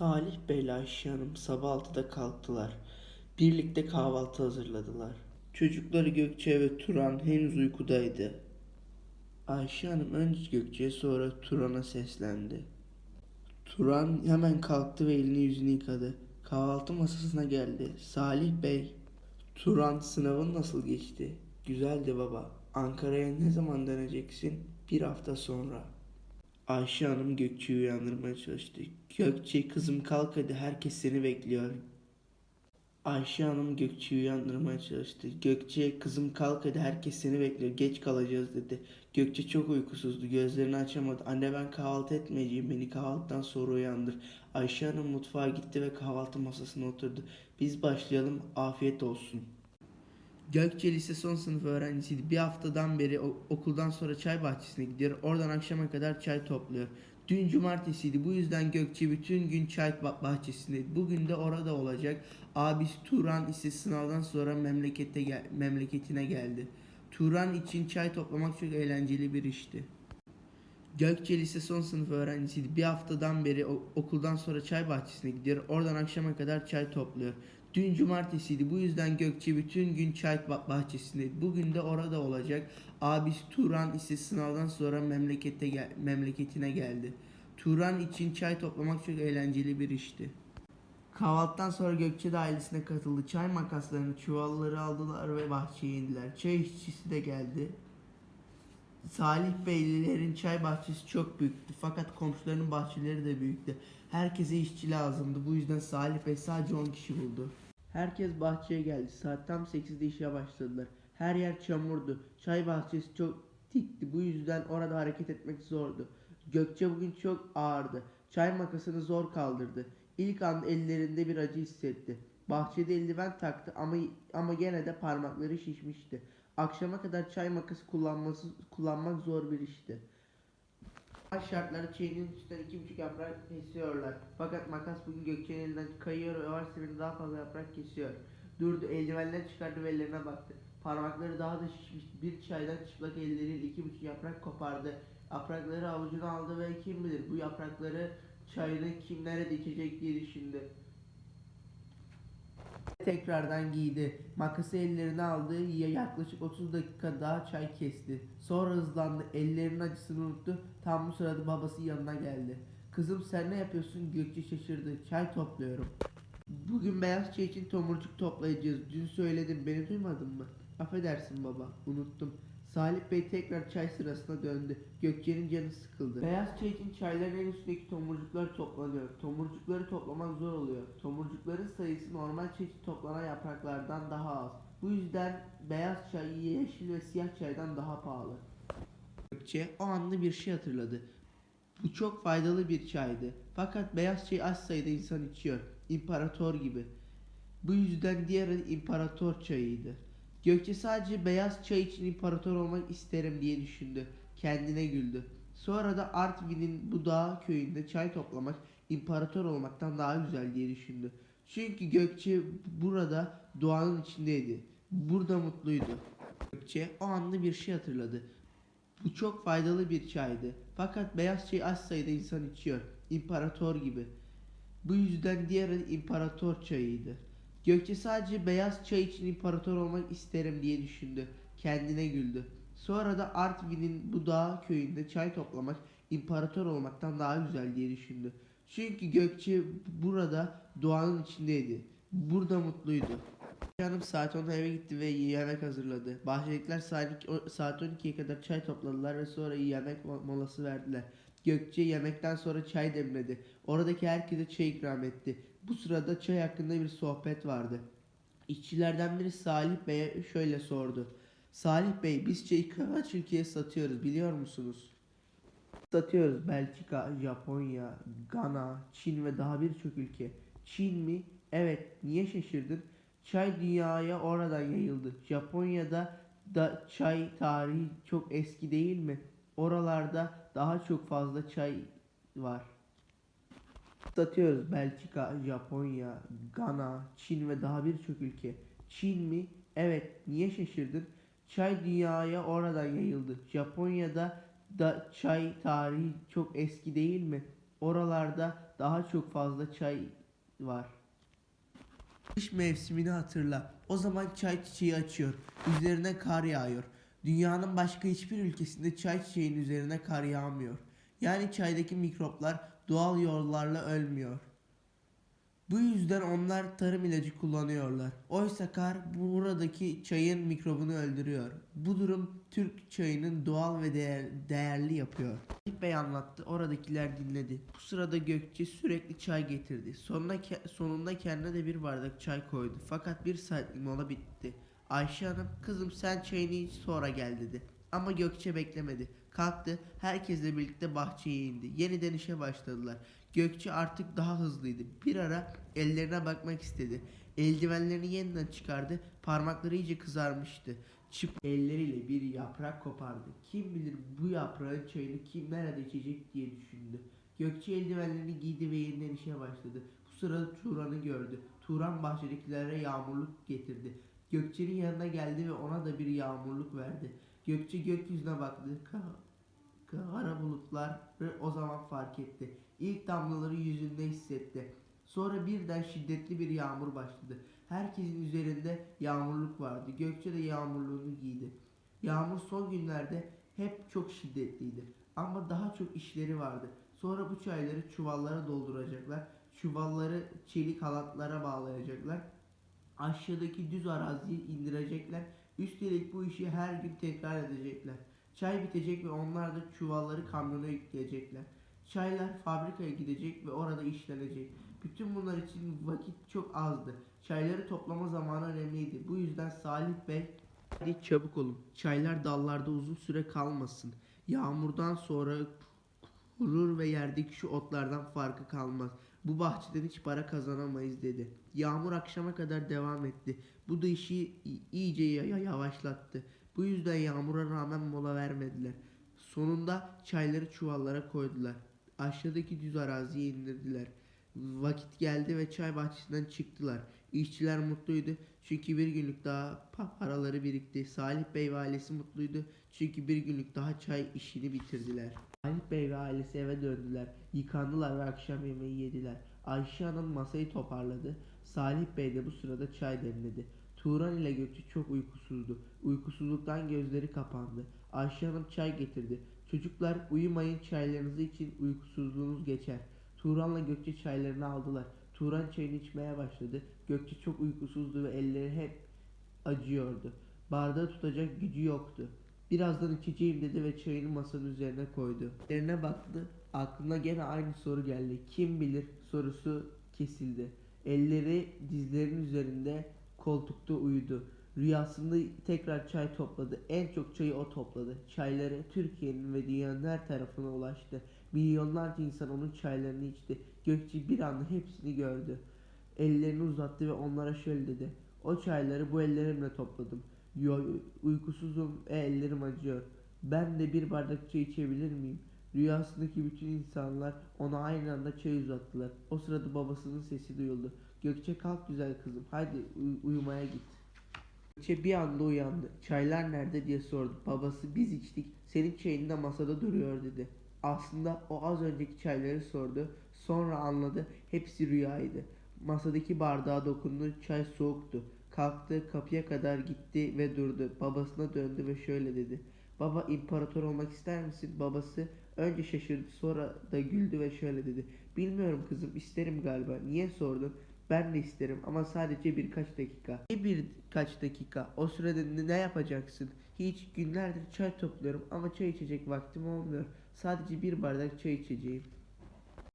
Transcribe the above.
Salih Bey'le Ayşe Hanım sabah 6'da kalktılar. Birlikte kahvaltı hazırladılar. Çocukları Gökçe ve Turan henüz uykudaydı. Ayşe Hanım önce Gökçe'ye sonra Turan'a seslendi. Turan hemen kalktı ve elini yüzünü yıkadı. Kahvaltı masasına geldi. Salih Bey, Turan sınavın nasıl geçti? Güzeldi baba. Ankara'ya ne zaman döneceksin? Bir hafta sonra. Ayşe Hanım Gökçe'yi uyandırmaya çalıştı. Gökçe kızım kalk hadi herkes seni bekliyor. Ayşe Hanım Gökçe'yi uyandırmaya çalıştı. Gökçe kızım kalk hadi herkes seni bekliyor. Geç kalacağız dedi. Gökçe çok uykusuzdu. Gözlerini açamadı. Anne ben kahvaltı etmeyeceğim. Beni kahvaltıdan sonra uyandır. Ayşe Hanım mutfağa gitti ve kahvaltı masasına oturdu. Biz başlayalım. Afiyet olsun. Gökçe lise son sınıf öğrencisiydi. Bir haftadan beri okuldan sonra çay bahçesine gidiyor. Oradan akşama kadar çay topluyor. Dün cumartesiydi. Bu yüzden Gökçe bütün gün çay ba- bahçesindeydi. Bugün de orada olacak. Abisi Turan ise sınavdan sonra memlekete gel- memleketine geldi. Turan için çay toplamak çok eğlenceli bir işti. Gökçe lise son sınıf öğrencisiydi. Bir haftadan beri okuldan sonra çay bahçesine gidiyor. Oradan akşama kadar çay topluyor. Dün cumartesiydi. Bu yüzden Gökçe bütün gün çay ba- bahçesindeydi. Bugün de orada olacak. Abisi Turan ise sınavdan sonra memlekete gel- memleketine geldi. Turan için çay toplamak çok eğlenceli bir işti. Kahvaltıdan sonra Gökçe de ailesine katıldı. Çay makaslarını, çuvalları aldılar ve bahçeye indiler. Çay işçisi de geldi. Salih Beylilerin çay bahçesi çok büyüktü fakat komşularının bahçeleri de büyüktü. Herkese işçi lazımdı. Bu yüzden Salih Bey sadece 10 kişi buldu. Herkes bahçeye geldi. Saat tam 8'de işe başladılar. Her yer çamurdu. Çay bahçesi çok dikti. Bu yüzden orada hareket etmek zordu. Gökçe bugün çok ağırdı. Çay makasını zor kaldırdı. İlk an ellerinde bir acı hissetti. Bahçede eldiven taktı ama ama gene de parmakları şişmişti. Akşama kadar çay makası kullanması kullanmak zor bir işti. Baş şartları çeyreğin üstünden iki buçuk yaprak kesiyorlar. Fakat makas bugün Gökçe'nin elinden kayıyor ve seferinde daha fazla yaprak kesiyor. Durdu, eldivenleri çıkardı ve ellerine baktı. Parmakları daha da şişmiş. Bir çaydan çıplak elleriyle iki buçuk yaprak kopardı. Yaprakları avucuna aldı ve kim bilir bu yaprakları çayını kimlere dikecek diye düşündü. Tekrardan giydi. Makası ellerine aldı. Ya- Yaklaşık 30 dakika daha çay kesti. Sonra hızlandı. Ellerinin acısını unuttu. Tam bu sırada babası yanına geldi. Kızım sen ne yapıyorsun? Gökçe şaşırdı. Çay topluyorum. Bugün beyaz çay için tomurcuk toplayacağız. Dün söyledim beni duymadın mı? Affedersin baba. Unuttum. Salih Bey tekrar çay sırasına döndü. Gökçe'nin canı sıkıldı. Beyaz çay için çayların en üstündeki tomurcuklar toplanıyor. Tomurcukları toplamak zor oluyor. Tomurcukların sayısı normal çay için toplanan yapraklardan daha az. Bu yüzden beyaz çay yeşil ve siyah çaydan daha pahalı. Gökçe o anda bir şey hatırladı. Bu çok faydalı bir çaydı. Fakat beyaz çay az sayıda insan içiyor. İmparator gibi. Bu yüzden diğer adı imparator çayıydı. Gökçe sadece beyaz çay için imparator olmak isterim diye düşündü. Kendine güldü. Sonra da Artvin'in bu dağ köyünde çay toplamak imparator olmaktan daha güzel diye düşündü. Çünkü Gökçe burada doğanın içindeydi. Burada mutluydu. Gökçe o anda bir şey hatırladı. Bu çok faydalı bir çaydı. Fakat beyaz çay az sayıda insan içiyor. İmparator gibi. Bu yüzden diğer imparator çayıydı. Gökçe sadece beyaz çay için imparator olmak isterim diye düşündü. Kendine güldü. Sonra da Artvin'in bu dağ köyünde çay toplamak imparator olmaktan daha güzel diye düşündü. Çünkü Gökçe burada doğanın içindeydi. Burada mutluydu. Hanım saat 10'da eve gitti ve yemek hazırladı. Bahçeliler saat, saat 12'ye kadar çay topladılar ve sonra yemek mo- molası verdiler. Gökçe yemekten sonra çay demledi. Oradaki herkese çay ikram etti. Bu sırada çay hakkında bir sohbet vardı. İşçilerden biri Salih Bey'e şöyle sordu. Salih Bey biz çayı kaç ülkeye satıyoruz biliyor musunuz? Satıyoruz Belçika, Japonya, Gana, Çin ve daha birçok ülke. Çin mi? Evet. Niye şaşırdın? Çay dünyaya oradan yayıldı. Japonya'da da çay tarihi çok eski değil mi? Oralarda daha çok fazla çay var. Satıyoruz Belçika, Japonya, Gana, Çin ve daha birçok ülke. Çin mi? Evet. Niye şaşırdın? Çay dünyaya oradan yayıldı. Japonya'da da çay tarihi çok eski değil mi? Oralarda daha çok fazla çay var. Kış mevsimini hatırla. O zaman çay çiçeği açıyor. Üzerine kar yağıyor. Dünyanın başka hiçbir ülkesinde çay çiçeğinin üzerine kar yağmıyor. Yani çaydaki mikroplar doğal yollarla ölmüyor. Bu yüzden onlar tarım ilacı kullanıyorlar. Oysa kar buradaki çayın mikrobunu öldürüyor. Bu durum Türk çayının doğal ve değer, değerli yapıyor. Bey anlattı, oradakiler dinledi. Bu sırada Gökçe sürekli çay getirdi. Sonunda, ke- sonunda kendine de bir bardak çay koydu. Fakat bir saatlik mola bitti. Ayşe Hanım, kızım sen çayını iç sonra gel dedi. Ama Gökçe beklemedi. Kalktı, herkesle birlikte bahçeye indi. Yeniden işe başladılar. Gökçe artık daha hızlıydı. Bir ara ellerine bakmak istedi. Eldivenlerini yeniden çıkardı. Parmakları iyice kızarmıştı. Çıp elleriyle bir yaprak kopardı. Kim bilir bu yaprağın çayını kim nerede içecek diye düşündü. Gökçe eldivenlerini giydi ve yeniden işe başladı. Bu sırada Turan'ı gördü. Turan bahçedekilere yağmurluk getirdi. Gökçe'nin yanına geldi ve ona da bir yağmurluk verdi. Gökçe gökyüzüne baktı. Ka- Kara bulutları o zaman fark etti. İlk damlaları yüzünde hissetti. Sonra birden şiddetli bir yağmur başladı. Herkesin üzerinde yağmurluk vardı. Gökçe de yağmurluğunu giydi. Yağmur son günlerde hep çok şiddetliydi. Ama daha çok işleri vardı. Sonra bu çayları çuvallara dolduracaklar. Çuvalları çelik halatlara bağlayacaklar. Aşağıdaki düz araziye indirecekler. Üstelik bu işi her gün tekrar edecekler. Çay bitecek ve onlar da çuvalları kamyona yükleyecekler. Çaylar fabrikaya gidecek ve orada işlenecek. Bütün bunlar için vakit çok azdı. Çayları toplama zamanı önemliydi. Bu yüzden Salih Bey Hadi çabuk olun. Çaylar dallarda uzun süre kalmasın. Yağmurdan sonra kurur ve yerdeki şu otlardan farkı kalmaz. Bu bahçeden hiç para kazanamayız dedi. Yağmur akşama kadar devam etti. Bu da işi iyice ya- yavaşlattı. Bu yüzden yağmura rağmen mola vermediler. Sonunda çayları çuvallara koydular. Aşağıdaki düz araziye indirdiler. Vakit geldi ve çay bahçesinden çıktılar. İşçiler mutluydu çünkü bir günlük daha pa- paraları birikti. Salih Bey ve ailesi mutluydu çünkü bir günlük daha çay işini bitirdiler. Salih Bey ve ailesi eve döndüler. Yıkandılar ve akşam yemeği yediler. Ayşe Hanım masayı toparladı. Salih Bey de bu sırada çay demledi. Turan ile Gökçe çok uykusuzdu. Uykusuzluktan gözleri kapandı. Ayşe Hanım çay getirdi. Çocuklar uyumayın çaylarınızı için uykusuzluğunuz geçer. Turan'la Gökçe çaylarını aldılar. Turan çayını içmeye başladı. Gökçe çok uykusuzdu ve elleri hep acıyordu. Bardağı tutacak gücü yoktu. Birazdan içeceğim dedi ve çayını masanın üzerine koydu. Eline baktı. Aklına gene aynı soru geldi. Kim bilir sorusu kesildi. Elleri dizlerinin üzerinde koltukta uyudu. Rüyasında tekrar çay topladı. En çok çayı o topladı. Çayları Türkiye'nin ve dünyanın her tarafına ulaştı. Milyonlarca insan onun çaylarını içti. Gökçe bir anda hepsini gördü. Ellerini uzattı ve onlara şöyle dedi. O çayları bu ellerimle topladım. Yo, uykusuzum ve ellerim acıyor. Ben de bir bardak çay içebilir miyim? Rüyasındaki bütün insanlar ona aynı anda çay uzattılar. O sırada babasının sesi duyuldu. Gökçe kalk güzel kızım. Hadi uy- uyumaya git. Gökçe bir anda uyandı. Çaylar nerede diye sordu. Babası biz içtik. Senin çayın da masada duruyor dedi. Aslında o az önceki çayları sordu. Sonra anladı. Hepsi rüyaydı. Masadaki bardağa dokundu. Çay soğuktu. Kalktı kapıya kadar gitti ve durdu. Babasına döndü ve şöyle dedi. Baba imparator olmak ister misin? Babası önce şaşırdı sonra da güldü ve şöyle dedi. Bilmiyorum kızım isterim galiba. Niye sordun? Ben de isterim ama sadece birkaç dakika. Ne birkaç dakika? O sürede ne- yapacaksın? Hiç günlerdir çay topluyorum ama çay içecek vaktim olmuyor. Sadece bir bardak çay içeceğim.